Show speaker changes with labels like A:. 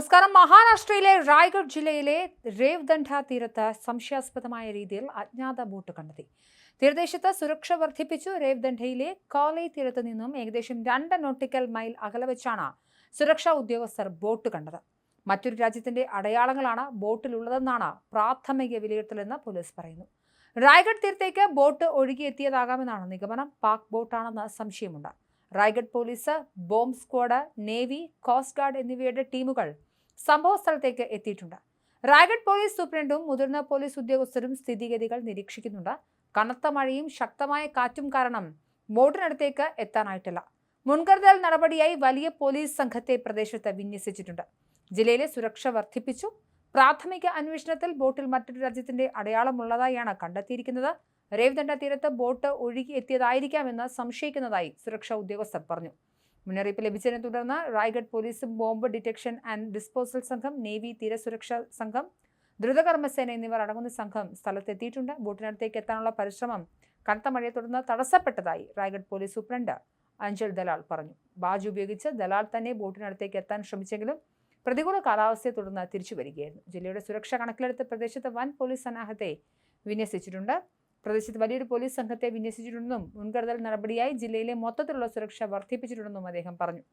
A: നമസ്കാരം. മഹാരാഷ്ട്രയിലെ റായ്ഗഡ് ജില്ലയിലെ രേവ്ദണ്ഡ തീരത്ത് സംശയാസ്പദമായ രീതിയിൽ അജ്ഞാത ബോട്ട് കണ്ടെത്തി. തീരദേശത്ത് സുരക്ഷ വർദ്ധിപ്പിച്ചു. രേവ്ദണ്ഡയിലെ കോലൈ തീരത്ത് നിന്നും ഏകദേശം രണ്ട് നോട്ടിക്കൽ മൈൽ അകലെ വെച്ചാണ് സുരക്ഷാ ഉദ്യോഗസ്ഥർ ബോട്ട് കണ്ടത്. മറ്റൊരു രാജ്യത്തിന്റെ അടയാളങ്ങളാണ് ബോട്ടിലുള്ളതെന്നാണ് പ്രാഥമിക വിലയിരുത്തലെന്ന് പോലീസ് പറയുന്നു. റായ്ഗഡ് തീരത്തേക്ക് ബോട്ട് ഒഴുകിയെത്തിയതാകാമെന്നാണ് നിഗമനം. പാക് ബോട്ടാണെന്ന് സംശയമുണ്ട്. Raigad police bomb squad navy coast guard എന്നിവയുടെ ടീമുകൾ സംഭവ സ്ഥലത്തേക്ക് എത്തിയിട്ടുണ്ട്. റായ്ഗഡ് പോലീസ് സൂപ്രണ്ടും മുതിർന്ന പോലീസ് ഉദ്യോഗസ്ഥരും സ്ഥിതിഗതികൾ നിരീക്ഷിക്കുന്നുണ്ട്. കനത്ത മഴയും ശക്തമായ കാറ്റും കാരണം ബോട്ടിനടുത്തേക്ക് എത്താനായിട്ടില്ല. മുൻകരുതൽ നടപടിയായി വലിയ പോലീസ് സംഘത്തെ പ്രദേശത്ത് വിന്യസിച്ചിട്ടുണ്ട്. ജില്ലയിലെ സുരക്ഷ വർദ്ധിപ്പിച്ചു. പ്രാഥമിക അന്വേഷണത്തിൽ ബോട്ടിൽ മറ്റൊരു രാജ്യത്തിന്റെ അടയാളമുള്ളതായാണ് കണ്ടെത്തിയിരിക്കുന്നത്. രേവ്ദണ്ഡ തീരത്ത് ബോട്ട് ഒഴുകി എത്തിയതായിരിക്കാമെന്ന് സംശയിക്കുന്നതായി സുരക്ഷാ ഉദ്യോഗസ്ഥർ പറഞ്ഞു. മുന്നറിയിപ്പ് ലഭിച്ചതിനെ തുടർന്ന് റായ്ഗഡ് പോലീസും ബോംബ് ഡിറ്റക്ഷൻ ആൻഡ് ഡിസ്പോസൽ സംഘം നേവി തീരസുരക്ഷാ സംഘം ദ്രുതകർമ്മസേന എന്നിവർ അടങ്ങുന്ന സംഘം സ്ഥലത്തെത്തിയിട്ടുണ്ട്. ബോട്ടിനടുത്തേക്ക് എത്താനുള്ള പരിശ്രമം കനത്ത മഴയെ തുടർന്ന് തടസ്സപ്പെട്ടതായി റായ്ഗഡ് പോലീസ് സൂപ്രണ്ട് അഞ്ചൽ ദലാൽ പറഞ്ഞു. ബാജ് ഉപയോഗിച്ച് ദലാൽ തന്നെ ബോട്ടിനടുത്തേക്ക് എത്താൻ ശ്രമിച്ചെങ്കിലും പ്രതികൂല കാലാവസ്ഥയെ തുടർന്ന് തിരിച്ചു വരികയായിരുന്നു. ജില്ലയുടെ സുരക്ഷ കണക്കിലെടുത്ത് പ്രദേശത്ത് വൻ പോലീസ് സന്നാഹത്തെ വിന്യസിച്ചിട്ടുണ്ട്. പ്രദേശത്ത് വലിയൊരു പോലീസ് സംഘത്തെ വിന്യസിച്ചിട്ടുണ്ടെന്നും മുൻകരുതൽ നടപടിയായി ജില്ലയിലെ മൊത്തത്തിലുള്ള സുരക്ഷ വർദ്ധിപ്പിച്ചിട്ടുണ്ടെന്നും അദ്ദേഹം പറഞ്ഞു